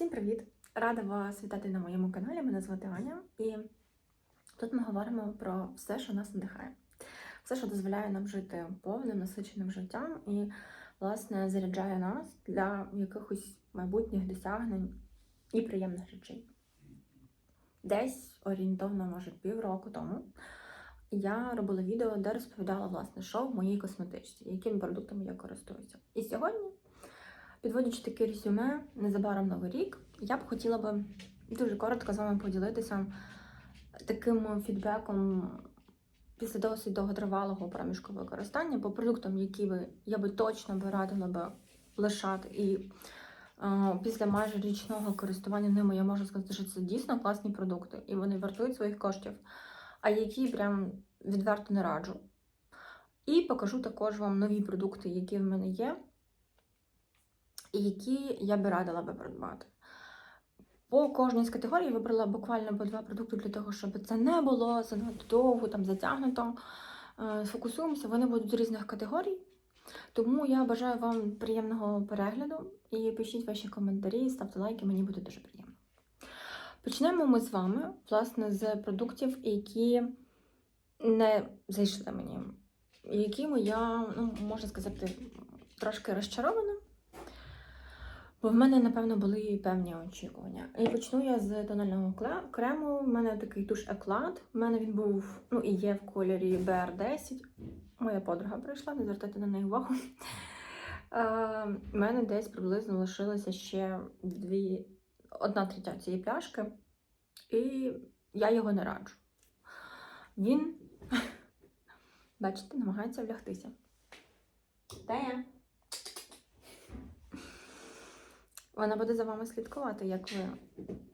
Всім привіт! Рада вас вітати на моєму каналі. Мене звати Аня, і тут ми говоримо про все, що нас надихає, все, що дозволяє нам жити повним, насиченим життям і, власне, заряджає нас для якихось майбутніх досягнень і приємних речей. Десь орієнтовно, може, півроку тому я робила відео, де розповідала, власне, що в моїй косметичці, якими продуктами я користуюся. І сьогодні. Підводячи таке резюме, незабаром новий рік, я б хотіла би дуже коротко з вами поділитися таким фідбеком після досить довготривалого проміжку використання по продуктам, які ви я би точно би радила би лишати. І е, після майже річного користування ними я можу сказати, що це дійсно класні продукти, і вони вартують своїх коштів, а які прям відверто не раджу. І покажу також вам нові продукти, які в мене є які я би радила би придбати. По кожній з категорій вибрала буквально по два продукти для того, щоб це не було занадто довго, там затягнуто. Е, Сфокусуємося, вони будуть з різних категорій. Тому я бажаю вам приємного перегляду і пишіть ваші коментарі, ставте лайки, мені буде дуже приємно. Почнемо ми з вами, власне, з продуктів, які не зайшли мені, якими я, ну, можна сказати, трошки розчарована. Бо в мене, напевно, були певні очікування. І почну я з тонального крему. У мене такий туш еклад. У мене він був, ну і є в кольорі BR10. Моя подруга прийшла, не звертайте на неї увагу. Е, У мене десь приблизно лишилося ще дві, одна третя цієї пляшки, і я його не раджу. Він, бачите, намагається влягтися. Де я? Вона буде за вами слідкувати, як ви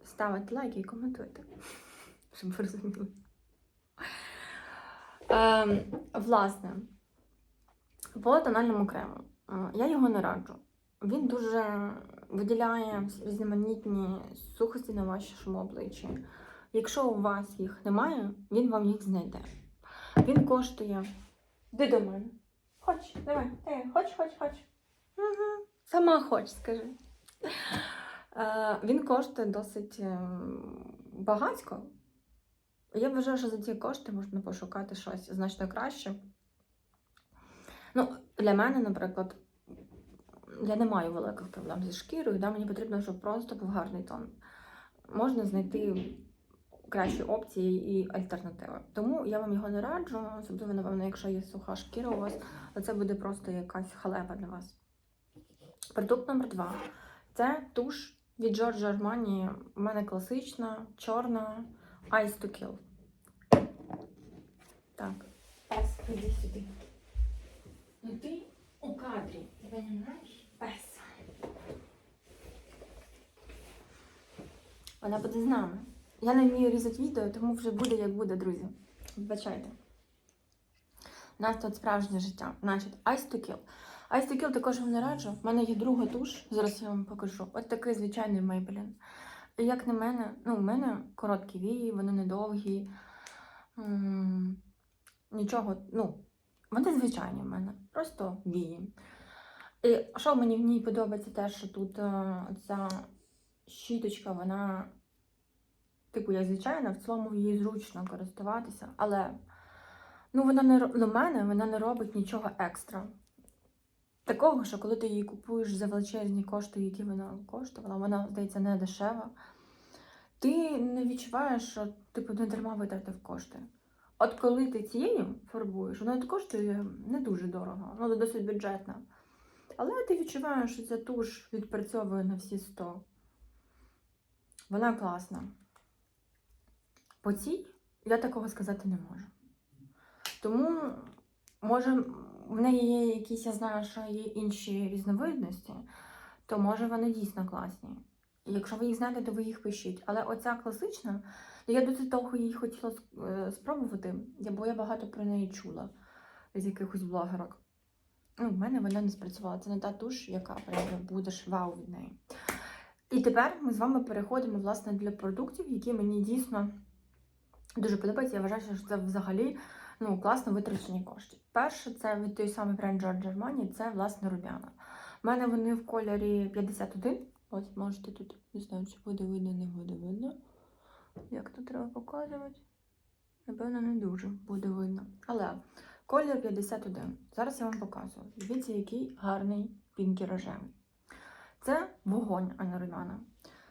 ставите лайки і коментуєте. Щоб ви розуміли. Ем, власне, по тональному крему. Е, Я його не раджу. Він дуже виділяє різноманітні сухості на вашому обличчі. Якщо у вас їх немає, він вам їх знайде. Він коштує. Де до мене? Хоч, давай, ти, хоч, хоч, хоч. Угу. Сама хоч, скажи. Е, Він коштує досить ем, багатько. Я вважаю, що за ці кошти можна пошукати щось значно краще. Ну, для мене, наприклад, я не маю великих проблем зі шкірою, да? мені потрібно, щоб просто був гарний тон. Можна знайти кращі опції і альтернативи. Тому я вам його не раджу, особливо, напевно, якщо є суха шкіра у вас, то це буде просто якась халепа для вас. Продукт номер два. Це туш від Giorgio Armani. У мене класична, чорна Ice to Kill. Так. Пес, іди сюди. Ну ти у кадрі. Тебе не знаєш? Пес. Вона буде з нами. Я не вмію різати відео, тому вже буде як буде, друзі. Вибачайте. У нас тут справжнє життя. Значить, Ice to Kill. Kill також вам не раджу. У мене є друга туш, зараз я вам покажу. От такий звичайний Maybelline. Як на мене, ну, у мене короткі вії, вони недовгі. М, Нічого, ну, вони звичайні в мене, просто вії. І що мені в ній подобається, те, що тут е, ця щіточка, вона, типу, як звичайна, в цілому її зручно користуватися, але ну, вона не до мене вона не робить нічого екстра. Такого, що коли ти її купуєш за величезні кошти, які вона коштувала, вона, здається, не дешева, ти не відчуваєш, що типу, не дарма витратив кошти. От коли ти цією фарбуєш, вона коштує не дуже дорого, вона досить бюджетна. Але ти відчуваєш, що ця туш відпрацьовує на всі 100. Вона класна. По цій я такого сказати не можу. Тому, може, в неї є якісь, я знаю, що є інші різновидності, то може вони дійсно класні. Якщо ви їх знаєте, то ви їх пишіть. Але оця класична, ну, я досить довго її хотіла е, спробувати, бо я багато про неї чула з якихось блогерок. Ну, в мене вона не спрацювала. Це не та туш, яка прям будеш вау від неї. І тепер ми з вами переходимо власне для продуктів, які мені дійсно дуже подобаються. Я вважаю, що це взагалі ну, класно витрачені кошти. Перше, це від той самий бренд Giorgio Armani, це власне румяна. У мене вони в кольорі 51. Ось можете тут, не знаю, чи буде видно, не буде видно. Як тут треба показувати? Напевно, не дуже буде видно. Але колір 51. Зараз я вам показую. Дивіться, який гарний пінкі рожевий. Це вогонь, а не румяна.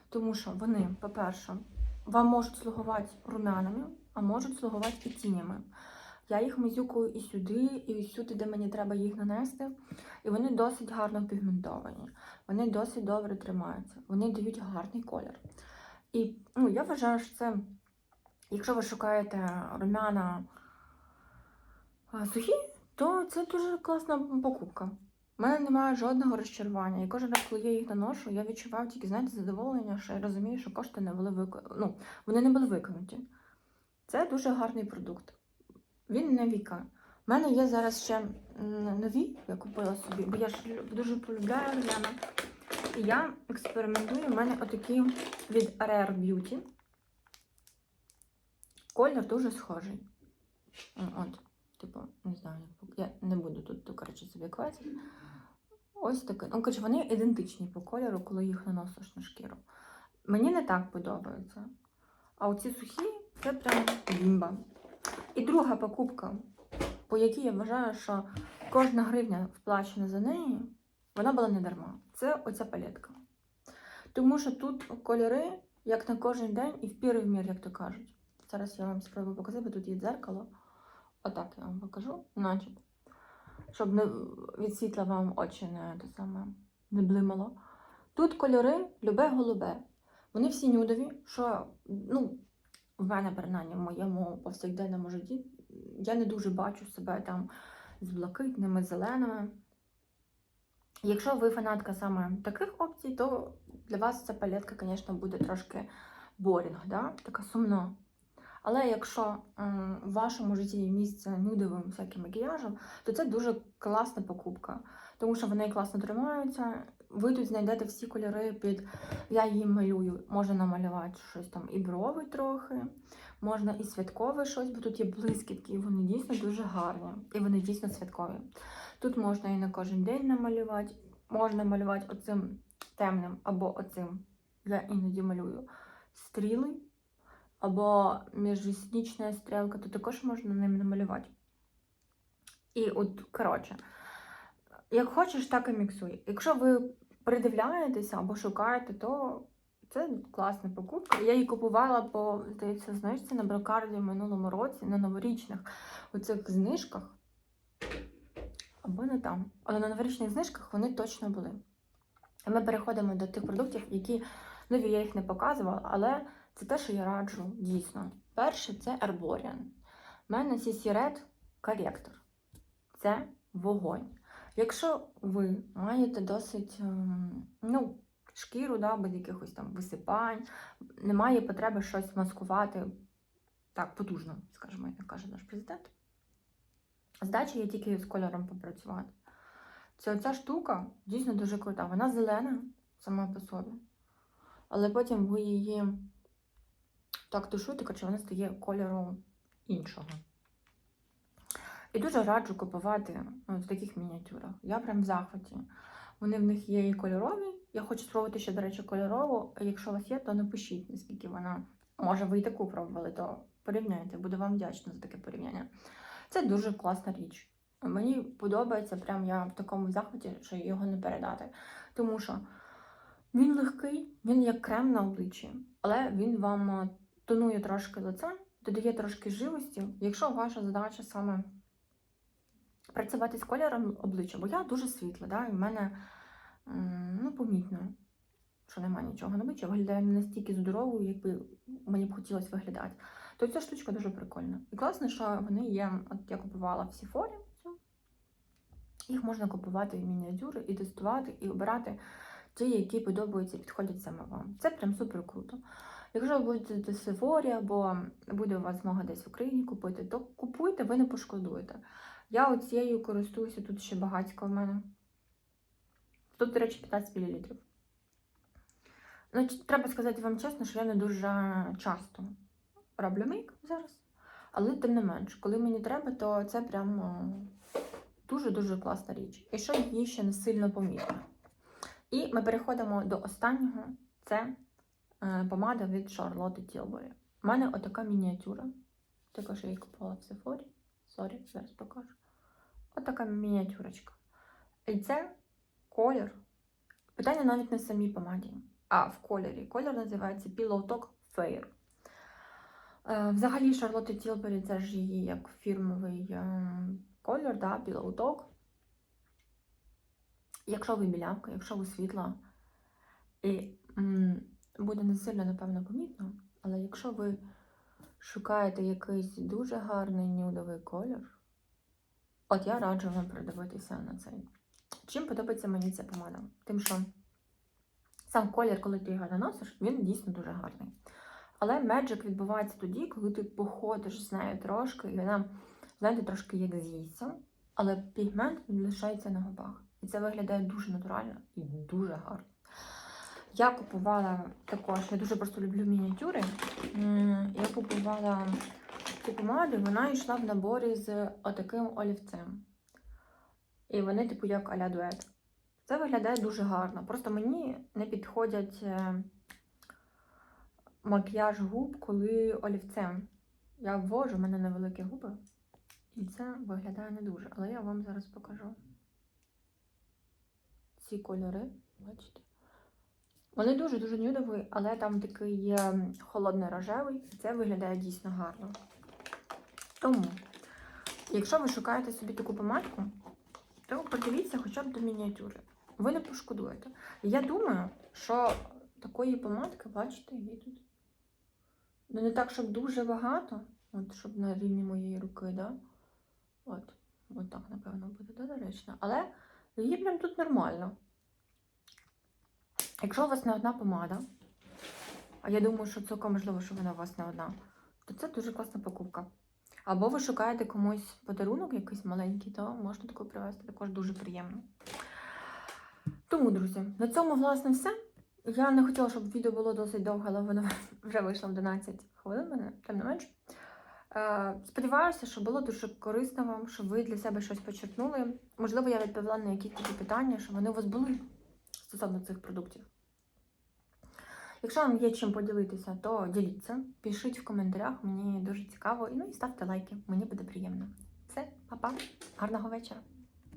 Тому що вони, по-перше, вам можуть слугувати румянами, а можуть слугувати і тінями. Я їх мазюкую і сюди, і сюди, де мені треба їх нанести. І вони досить гарно пігментовані. Вони досить добре тримаються. Вони дають гарний колір. І ну, я вважаю, що це, якщо ви шукаєте румяна сухі, то це дуже класна покупка. У мене немає жодного розчарування. І кожен раз, коли я їх наношу, я відчуваю тільки, знаєте, задоволення, що я розумію, що кошти не були вик... ну, вони не були виконуті. Це дуже гарний продукт. Він не віка. У мене є зараз ще нові, я купила собі, бо я ж дуже полюбляю румяна. І я експериментую. У мене отакі від Rare Beauty. Колір дуже схожий. От, типу, не знаю, я не буду тут, коротше, собі квасити. Ось таке. Ну, коротше, вони ідентичні по кольору, коли їх наносиш на шкіру. Мені не так подобається. А оці сухі це прям бімба. І друга покупка, по якій я вважаю, що кожна гривня вплачена за неї, вона була не дарма. Це оця палетка. Тому що тут кольори, як на кожен день, і в пір в мір, як то кажуть. Зараз я вам спробую показати, бо тут є дзеркало. Отак я вам покажу, значить, щоб не від світла вам очі не, те саме, не блимало. Тут кольори любе голубе. Вони всі нюдові, що ну, в мене, принаймні, в моєму повсякденному житті, я не дуже бачу себе там з блакитними, зеленими. Якщо ви фанатка саме таких опцій, то для вас ця палетка, звісно, буде трошки борінг, да? така сумна. Але якщо в вашому житті є місце нюдовим всяким макіяжем, то це дуже класна покупка, тому що вони класно тримаються. Ви тут знайдете всі кольори під я її малюю. Можна намалювати щось там і брови трохи, можна і святкове щось, бо тут є блискітки, і вони дійсно дуже гарні, і вони дійсно святкові. Тут можна і на кожен день намалювати, можна малювати оцим темним або оцим. Я іноді малюю стріли, або міжреснічна стрілка, то також можна ним намалювати. І от, коротше, як хочеш, так і міксуй. Якщо ви придивляєтеся або шукаєте, то це класна покупка. Я її купувала по, здається, знижці на брокарді в минулому році на новорічних оцих знижках. Або не там. Але на новорічних знижках вони точно були. Ми переходимо до тих продуктів, які нові я їх не показувала, але це те, що я раджу дійсно. Перше це Arborian. У мене CC Red коректор. Це вогонь. Якщо ви маєте досить ем, ну, шкіру, да, без якихось там висипань, немає потреби щось маскувати так потужно, скажімо, як каже наш президент. Здача є тільки з кольором попрацювати. Це оця штука дійсно дуже крута. Вона зелена сама по собі. Але потім ви її так тушуєте, коротше, вона стає кольору іншого. І дуже раджу купувати ну, в таких мініатюрах. Я прям в захваті. Вони в них є і кольорові. Я хочу спробувати ще, до речі, кольорову. Якщо у вас є, то напишіть, наскільки вона. Може, ви і таку пробували, то порівняйте. Буду вам вдячна за таке порівняння. Це дуже класна річ. Мені подобається, прям я в такому захваті, що його не передати. Тому що він легкий, він як крем на обличчі, але він вам е, тонує трошки лице, додає трошки живості. Якщо ваша задача саме працювати з кольором обличчя, бо я дуже світла, да, і в мене ну, помітно, що немає нічого на обличчя, виглядає не настільки здоровою, якби мені б хотілося виглядати. То ця штучка дуже прикольна. І класно, що вони є. От я купувала в Сіфорі. Їх можна купувати в мініатюри і тестувати, і обирати ті, які подобаються і підходять саме вам. Це прям супер круто. Якщо ви будете в Сефорі або буде у вас змога десь в Україні купити, то купуйте, ви не пошкодуєте. Я оцією користуюся, тут ще багатько в мене. Тут, до речі, 15 мл. Ну, треба сказати вам чесно, що я не дуже часто роблю мейк зараз. Але тим не менш, коли мені треба, то це прям дуже-дуже класна річ. І що її ще не сильно помітно. І ми переходимо до останнього. Це е, помада від Charlotte Tilbury. У мене отака мініатюра. Також я її купувала в Sephora. Сорі, зараз покажу. Отака мініатюрочка. І це колір. Питання навіть не в самій помаді, а в кольорі. Колір називається Pillow Talk Fair. Взагалі, Charlotte Tilbury це ж її як фірмовий е, колір, да, Pillow Talk. Якщо ви білявка, якщо ви світла, і м, буде не сильно, напевно, помітно, але якщо ви шукаєте якийсь дуже гарний нюдовий колір, от я раджу вам придивитися на цей. Чим подобається мені ця помада? Тим, що сам колір, коли ти його наносиш, він дійсно дуже гарний. Але меджик відбувається тоді, коли ти походиш з нею трошки, і вона, знаєте, трошки як з'їсться, але пігмент він лишається на губах. І це виглядає дуже натурально і дуже гарно. Я купувала також, я дуже просто люблю мініатюри. Я купувала цю помаду, вона йшла в наборі з отаким олівцем. І вони, типу, як а-ля дует. Це виглядає дуже гарно. Просто мені не підходять е, макіяж губ, коли олівцем. Я ввожу, в мене невеликі губи, і це виглядає не дуже. Але я вам зараз покажу ці кольори. Бачите? Вони дуже-дуже нюдові, але там такий е, холодний рожевий, і це виглядає дійсно гарно. Тому, якщо ви шукаєте собі таку помадку, то подивіться хоча б до мініатюри. Ви не пошкодуєте. Я думаю, що такої помадки, бачите, її тут. Ну, не так, щоб дуже багато, от, щоб на рівні моєї руки, да? От, от так, напевно, буде доречно. Але її прям тут нормально. Якщо у вас не одна помада, а я думаю, що цілком можливо, що вона у вас не одна, то це дуже класна покупка. Або ви шукаєте комусь подарунок якийсь маленький, то можна таку привезти, також дуже приємно. Тому, друзі, на цьому, власне, все. Я не хотіла, щоб відео було досить довге, але воно вже вийшло в 12 хвилин, мене, тим не менш. Е, Сподіваюся, що було дуже корисно вам, що ви для себе щось почерпнули. Можливо, я відповіла на якісь такі питання, що вони у вас були стосовно цих продуктів. Якщо вам є чим поділитися, то діліться, пишіть в коментарях, мені дуже цікаво. Ну і ставте лайки, мені буде приємно. Все, па-па, гарного вечора!